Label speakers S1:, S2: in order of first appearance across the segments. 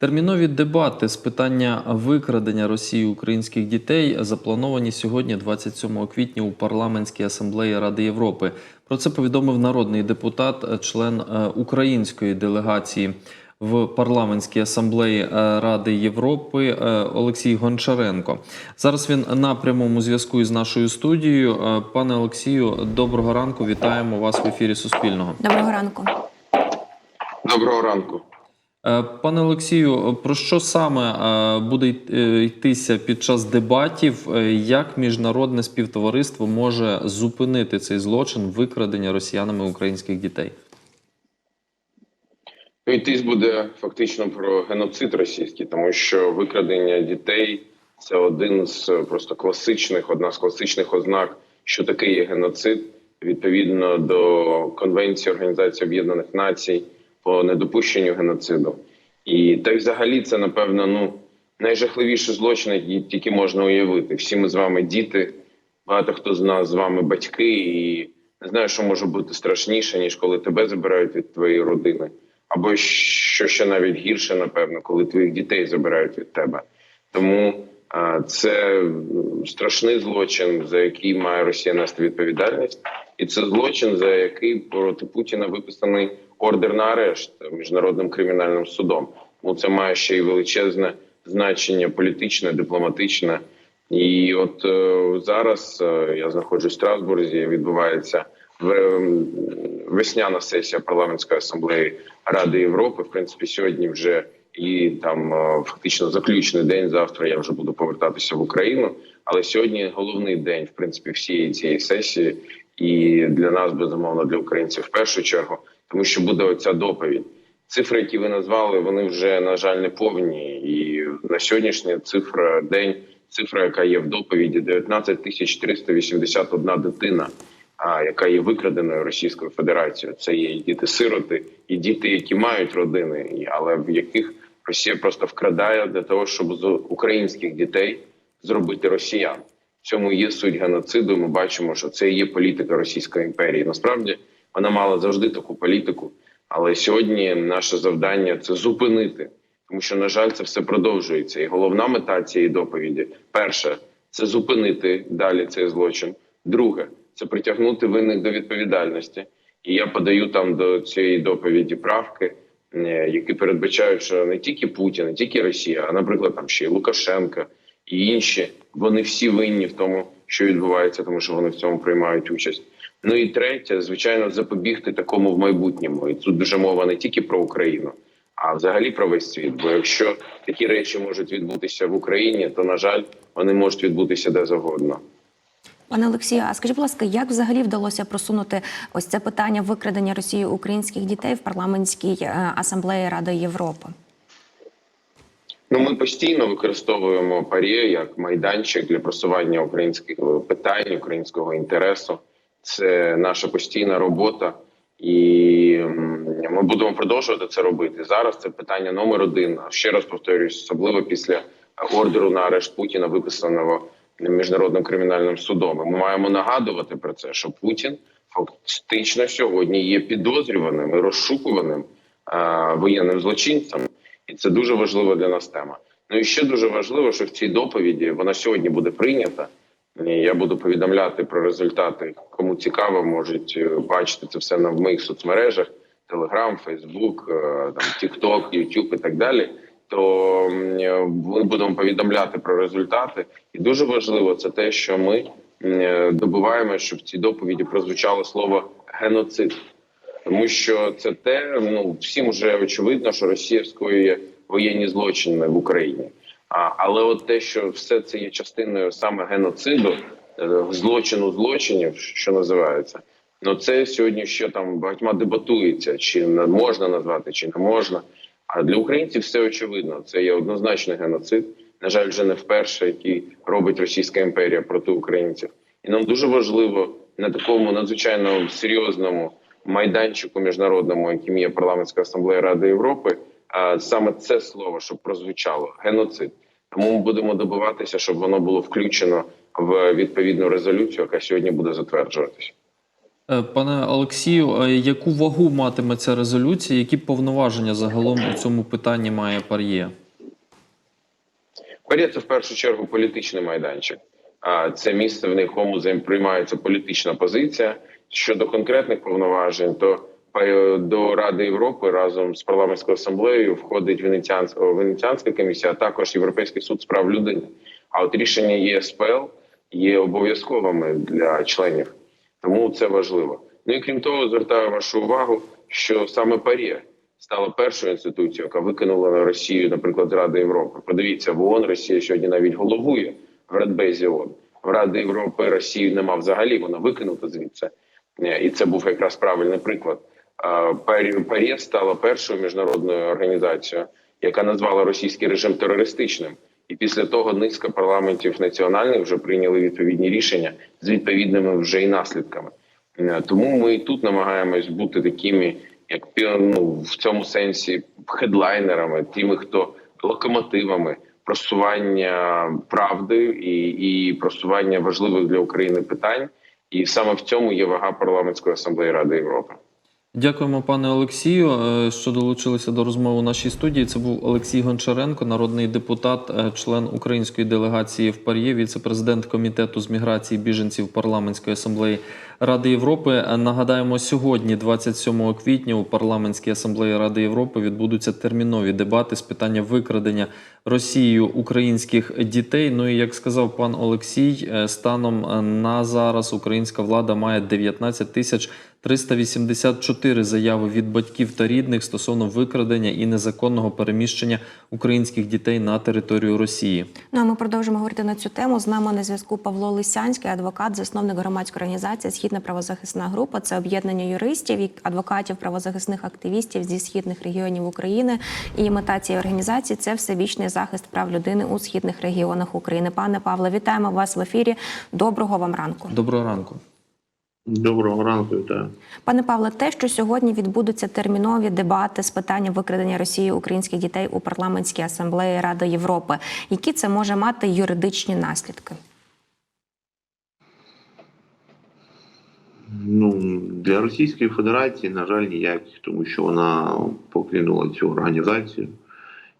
S1: Термінові дебати з питання викрадення Росії українських дітей заплановані сьогодні, 27 квітня, у парламентській асамблеї Ради Європи. Про це повідомив народний депутат, член е, української делегації в парламентській асамблеї е, Ради Європи е, Олексій Гончаренко. Зараз він на прямому зв'язку із нашою студією. Е, Пане Олексію, доброго ранку. Вітаємо вас в ефірі Суспільного.
S2: Доброго ранку.
S3: Доброго ранку.
S1: Е, Пане Олексію, про що саме е, буде е, йтися під час дебатів? Як міжнародне співтовариство може зупинити цей злочин викрадення росіянами українських дітей?
S3: Йтись буде фактично про геноцид російський, тому що викрадення дітей це один з просто класичних, одна з класичних ознак, що таке є геноцид, відповідно до Конвенції Організації Об'єднаних Націй по недопущенню геноциду. І та й взагалі це напевно ну найжахливіший злочин, який тільки можна уявити. Всі ми з вами діти, багато хто з нас з вами батьки, і не знаю, що може бути страшніше, ніж коли тебе забирають від твоєї родини. Або що ще навіть гірше, напевно, коли твоїх дітей забирають від тебе. Тому це страшний злочин, за який має Росія нести відповідальність, і це злочин, за який проти Путіна виписаний ордер на арешт міжнародним кримінальним судом. Тому це має ще й величезне значення політичне, дипломатичне. І от е, зараз е, я знаходжусь в Страсбурзі. Відбувається ем, весняна сесія парламентської асамблеї Ради Європи. В принципі, сьогодні вже і там е, фактично заключний день. Завтра я вже буду повертатися в Україну. Але сьогодні головний день, в принципі, всієї цієї сесії, і для нас безумовно для українців в першу чергу, тому що буде оця доповідь. Цифри, які ви назвали, вони вже на жаль не повні. І на сьогоднішній цифра день, цифра, яка є в доповіді, 19 тисяч 381 дитина, яка є викраденою Російською Федерацією. Це є діти-сироти, і діти, які мають родини, але в яких Росія просто вкрадає для того, щоб з українських дітей зробити росіян. В цьому є суть геноциду. Ми бачимо, що це є політика Російської імперії. Насправді вона мала завжди таку політику. Але сьогодні наше завдання це зупинити, тому що на жаль, це все продовжується. І головна мета цієї доповіді: перше це зупинити далі цей злочин. Друге це притягнути винних до відповідальності. І я подаю там до цієї доповіді правки, е, які передбачають, що не тільки Путін, не тільки Росія, а наприклад, там ще й Лукашенка і інші. Вони всі винні в тому, що відбувається, тому що вони в цьому приймають участь. Ну і третє, звичайно, запобігти такому в майбутньому. І тут дуже мова не тільки про Україну, а взагалі про весь світ. Бо якщо такі речі можуть відбутися в Україні, то на жаль, вони можуть відбутися де завгодно.
S2: Пане Олексію, а скажіть, будь ласка, як взагалі вдалося просунути ось це питання викрадення Росії українських дітей в парламентській е, асамблеї Ради Європи?
S3: Ну, ми постійно використовуємо парі як майданчик для просування українських питань, українського інтересу. Це наша постійна робота, і ми будемо продовжувати це робити. Зараз це питання номер один. Ще раз повторюсь, особливо після ордеру на арешт Путіна, виписаного міжнародним кримінальним судом. Ми маємо нагадувати про це, що Путін фактично сьогодні є підозрюваним і розшукуваним а, воєнним злочинцем. І це дуже важлива для нас тема. Ну і ще дуже важливо, що в цій доповіді вона сьогодні буде прийнята. Я буду повідомляти про результати. Кому цікаво, можуть е, бачити це все на моїх соцмережах: Facebook, е, там TikTok, YouTube і так далі. То е, ми будемо повідомляти про результати. І дуже важливо це те, що ми е, добуваємо, щоб в цій доповіді прозвучало слово геноцид тому що це те, ну всім вже очевидно, що Росія скоює воєнні злочини в Україні. Але от те, що все це є частиною саме геноциду, е, злочину злочинів, що називається, ну це сьогодні ще там багатьма дебатується, чи можна назвати, чи не можна. А для українців все очевидно. Це є однозначний геноцид. На жаль, вже не вперше, який робить Російська імперія проти українців. І нам дуже важливо на такому надзвичайно серйозному майданчику міжнародному, яким є парламентська асамблея Ради Європи, саме це слово, щоб прозвучало геноцид. Тому ми будемо добиватися, щоб воно було включено в відповідну резолюцію, яка сьогодні буде затверджуватися.
S1: Е, Пане Олексію, яку вагу матиме ця резолюція? Які повноваження загалом у цьому питанні має Пар'є?
S3: Пар'є це в першу чергу політичний майданчик. А це місце, в якому приймається політична позиція. Щодо конкретних повноважень, то до Ради Європи разом з парламентською асамблеєю входить Венеціанська, Венеціанська комісія, а також Європейський суд з прав людини. А от рішення ЄСПЛ є обов'язковими для членів, тому це важливо. Ну і крім того, звертаю вашу увагу, що саме Пар'є стала першою інституцією, яка викинула на Росію, наприклад, з Ради Європи. Подивіться, в ООН Росія сьогодні навіть головує в Радбезі ООН. В Ради Європи Росії нема взагалі, вона викинута звідси. Е, І це був якраз правильний приклад. А, Парі- Пар'є стала першою міжнародною організацією, яка назвала російський режим терористичним. І після того низка парламентів національних вже прийняли відповідні рішення з відповідними вже і наслідками. Е, Тому ми і тут намагаємось бути такими, як ну, в цьому сенсі хедлайнерами, тими, хто локомотивами просування правди і, і просування важливих для України питань. І саме в цьому є вага парламентської асамблеї Ради Європи.
S1: Дякуємо, пане Олексію, е, що долучилися до розмови у нашій студії. Це був Олексій Гончаренко, народний депутат, е, член української делегації в Пар'є, віце-президент комітету з міграції біженців парламентської асамблеї Ради Європи. Е, Нагадаємо, сьогодні, 27 квітня, у парламентській асамблеї Ради Європи відбудуться термінові дебати з питання викрадення Росією українських дітей. Ну і як сказав пан Олексій, станом на зараз українська влада має 19 тисяч 384 заяви від батьків та рідних стосовно викрадення і незаконного переміщення українських дітей на територію Росії.
S2: Ну а ми продовжимо говорити на цю тему. З нами на зв'язку Павло Лисянський, адвокат, засновник громадської організації Східна правозахисна група. Це об'єднання юристів і адвокатів, правозахисних активістів зі східних регіонів України. І мета цієї організації це всебічний захист прав людини у східних регіонах України. Пане Павле, вітаємо вас в ефірі. Доброго вам ранку.
S1: Доброго ранку.
S4: Доброго ранку, вітаю.
S2: Пане Павле, те, що сьогодні відбудуться термінові дебати з питання викрадення Росії українських дітей у парламентській асамблеї Ради Європи, які це може мати юридичні наслідки?
S4: Ну для Російської Федерації, на жаль, ніяких, тому що вона покинула цю організацію,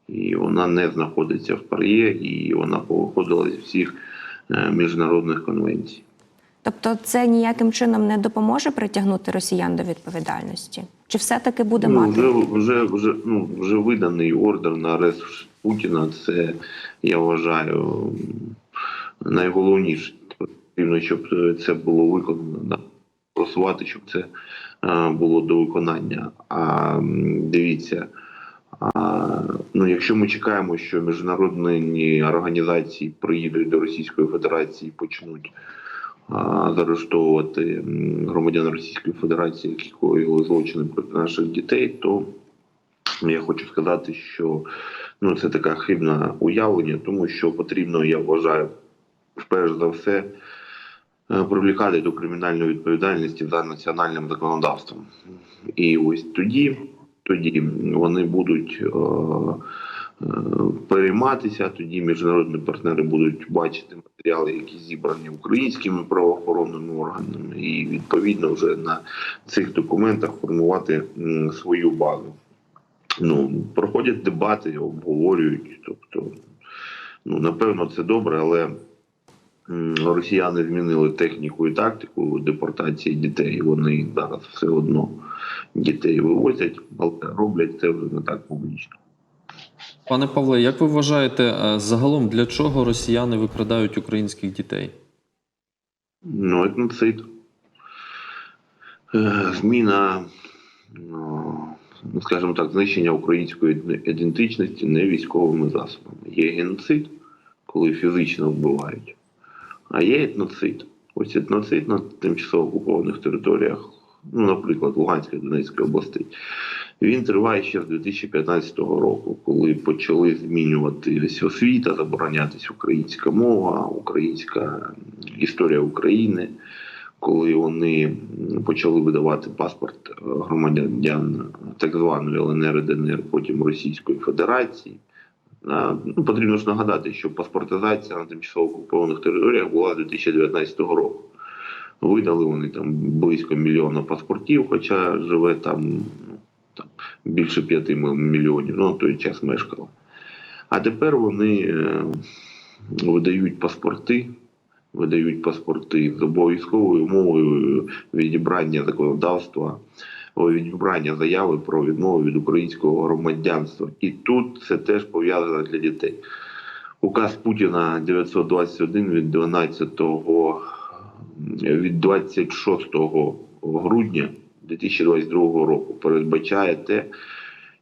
S4: і вона не знаходиться в пар'є, і вона повиходила з всіх е, міжнародних конвенцій.
S2: Тобто, це ніяким чином не допоможе притягнути росіян до відповідальності? Чи все-таки буде
S4: Ну,
S2: мати?
S4: вже вже вже ну вже виданий ордер на арест Путіна. Це я вважаю найголовніше. Потрібно, щоб це було виконано. Да? Просувати, щоб це е, було до виконання. А дивіться. А, ну, якщо ми чекаємо, що міжнародні організації приїдуть до Російської Федерації і почнуть заарештовувати громадян Російської Федерації, які коїли злочини проти наших дітей, то я хочу сказати, що ну це така хибна уявлення, тому що потрібно, я вважаю, перш за все. е, Привлікати до кримінальної відповідальності за національним законодавством, і ось тоді, тоді вони будуть е, е, перейматися. Тоді міжнародні партнери будуть бачити матеріали, які зібрані українськими правоохоронними органами, і відповідно вже на цих документах формувати свою базу. Ну проходять дебати, обговорюють. Тобто, ну напевно, це добре, але росіяни змінили техніку і тактику депортації дітей. Вони зараз все одно дітей вивозять, але роблять це вже не так публічно.
S1: Пане Павле, як ви вважаєте, е, загалом для чого росіяни викрадають українських дітей?
S4: Ну, етноцид. Е, Зміна, ну, ну, скажімо так, знищення української ідентичності не військовими засобами. Є геноцид, коли фізично вбивають, а є етноцид. Ось етноцид на тимчасово окупованих територіях, ну, наприклад, Луганської Донецької областей. Він триває ще з 2015 року, коли почали змінюватись освіта, заборонятись українська мова, українська історія України, коли вони почали видавати паспорт е, громадян так званої ЛНР і ДНР, потім Російської Федерації. Ну, потрібно ж нагадати, що паспортизація на тимчасово окупованих територіях була з 2019 року. Видали вони там близько мільйона паспортів, хоча живе там, ну, там більше п'яти мільйонів, ну той час мешкало. А тепер вони е, видають паспорти, видають паспорти з обов'язковою умовою відібрання законодавства, відібрання заяви про відмову від українського громадянства. І тут це теж пов'язано для дітей. Указ Путіна 921 від 12 від 26 грудня 2022 року передбачає те,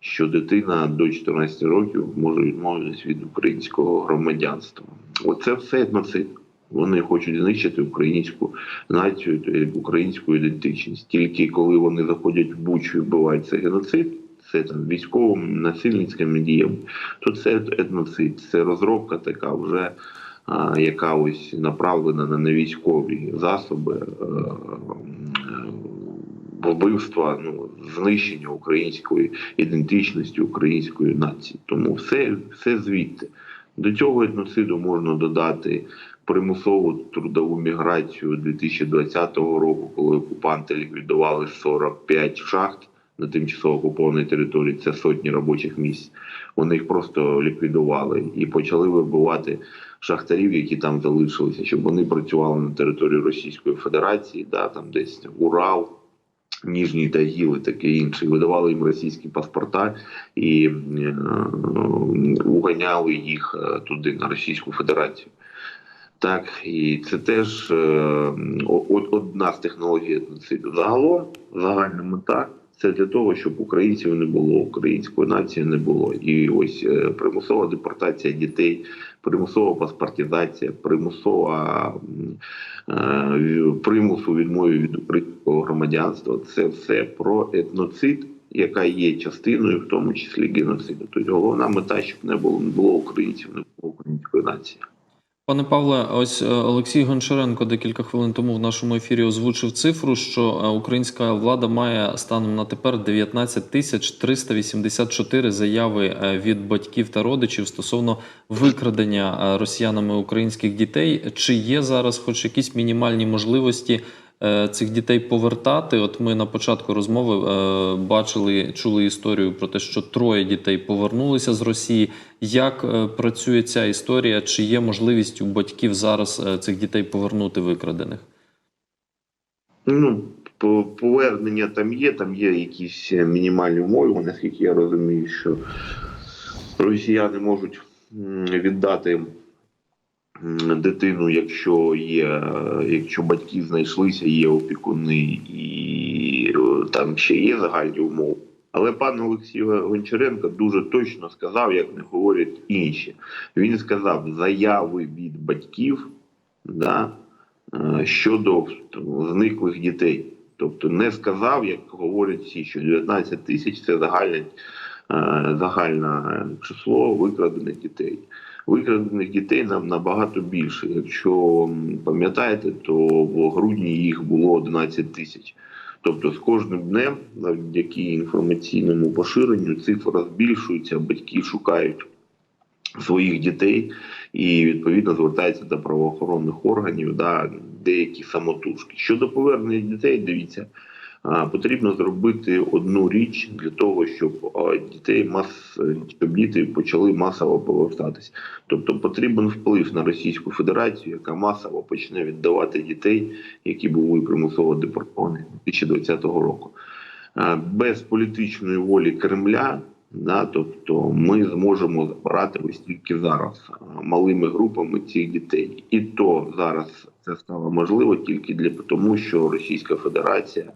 S4: що дитина до 14 років може відмовитись від українського громадянства. Оце все етноцид. Вони хочуть знищити українську націю, українську ідентичність. Тільки коли вони заходять в Бучу і вбивають це геноцид, це там військовими насильницькими діями, то це етноцид, це розробка така вже. Яка ось направлена на невійськові засоби е, е, вбивства, ну знищення української ідентичності, української нації. Тому все, все звідти. До цього етноциду можна додати примусову трудову міграцію 2020 року, коли окупанти ліквідували 45 шахт на тимчасово окупованій території. Це сотні робочих місць. Вони їх просто ліквідували і почали вибивати шахтарів, які там залишилися, щоб вони працювали на території Російської Федерації, да, там десь Урал. Ніжній Тагіл і таке інше, видавали їм російські паспорта і е, уганяли їх е, туди на Російську Федерацію. Так, і це теж е, одна з технологій. Загалом загальна мета це для того, щоб українців не було, української нації не було. І ось е, примусова депортація дітей, примусова паспортизація, примусова е, примус у відмові від українського громадянства. Це все про етноцид, яка є частиною, в тому числі геноциду. Тобто головна мета, щоб не було не було українців, не було української нації.
S1: Пане Павле, ось е, Олексій Гончаренко декілька хвилин тому в нашому ефірі озвучив цифру, що е, українська влада має станом на тепер 19 тисяч 384 заяви е, від батьків та родичів стосовно викрадення росіянами українських дітей. Чи є зараз хоч якісь мінімальні можливості цих дітей повертати? От ми на початку розмови е, бачили, чули історію про те, що троє дітей повернулися з Росії. Як е, працює ця історія? Чи є можливість у батьків зараз е, цих дітей повернути викрадених?
S4: Ну, повернення там є, там є якісь е, мінімальні умови, наскільки я розумію, що росіяни можуть віддати дитину, якщо є, якщо батьки знайшлися, є опікуни і е, там ще є загальні умови. Але пан Олексій Гончаренко дуже точно сказав, як не говорять інші. Він сказав заяви від батьків, да, е, щодо зниклих дітей. Тобто не сказав, як говорять всі, що 19 тисяч це загальне, е, загальне число викрадених дітей. Викрадених дітей нам набагато більше. Якщо пам'ятаєте, то в грудні їх було 11 тисяч. Тобто з кожним днем, завдяки інформаційному поширенню, цифра збільшується, батьки шукають своїх дітей і відповідно звертаються до правоохоронних органів, да, деякі самотужки. Щодо повернення дітей, дивіться, потрібно зробити одну річ для того, щоб дітей мас щоб діти почали масово повертатись. Тобто потрібен вплив на Російську Федерацію, яка масово почне віддавати дітей, які були примусово депортовані 2020 року. Без політичної волі Кремля Да, тобто ми зможемо забирати ось тільки зараз малими групами цих дітей, і то зараз це стало можливо тільки для тому, що Російська Федерація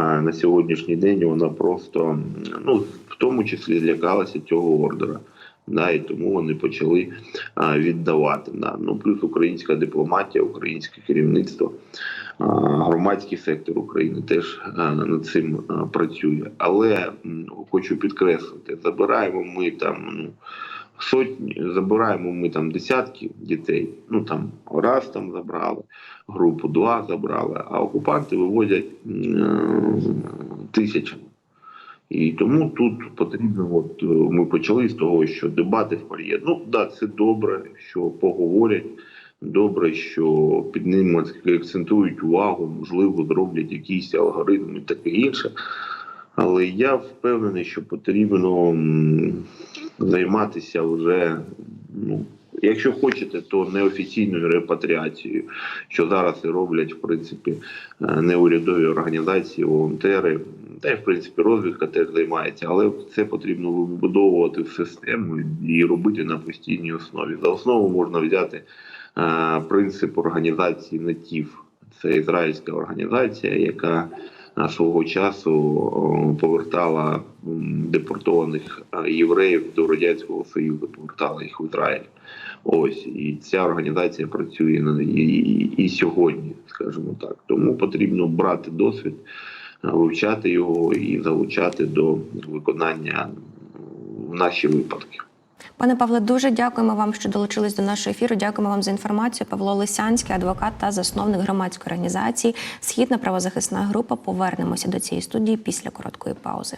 S4: на сьогоднішній день вона просто ну в тому числі злякалася цього ордера. Да, і тому вони почали а, віддавати. Да. Ну плюс українська дипломатія, українське керівництво, а, громадський сектор України теж а, над цим а, працює. Але м, хочу підкреслити, забираємо ми там ну, сотні, забираємо ми там десятки дітей. Ну там раз там забрали, групу два забрали, а окупанти вивозять м, тисячами. І тому тут потрібно, от е, ми почали з того, що дебати в пар'є. Ну да, це добре, що поговорять, Добре, що під ними акцентують увагу, можливо, зроблять якісь алгоритми і таке інше. Але я впевнений, що потрібно займатися вже, ну, якщо хочете, то неофіційною репатріацією, що зараз і роблять, в принципі, е, неурядові організації, волонтери, та й в принципі розвідка теж займається, але це потрібно вибудовувати в систему і робити на постійній основі. За основу можна взяти е, принцип організації НАТІВ. Це ізраїльська організація, яка свого часу повертала депортованих е, євреїв до радянського союзу, повертала їх в Ізраїль. Ось і ця організація працює на- і, і, і сьогодні, скажімо так. Тому потрібно брати досвід, е, вивчати його і залучати до виконання в наші випадки.
S2: Пане Павле, дуже дякуємо вам, що долучились до нашого ефіру. Дякуємо вам за інформацію. Павло Лисянський, адвокат та засновник громадської організації Східна правозахисна група. Повернемося до цієї студії після короткої паузи.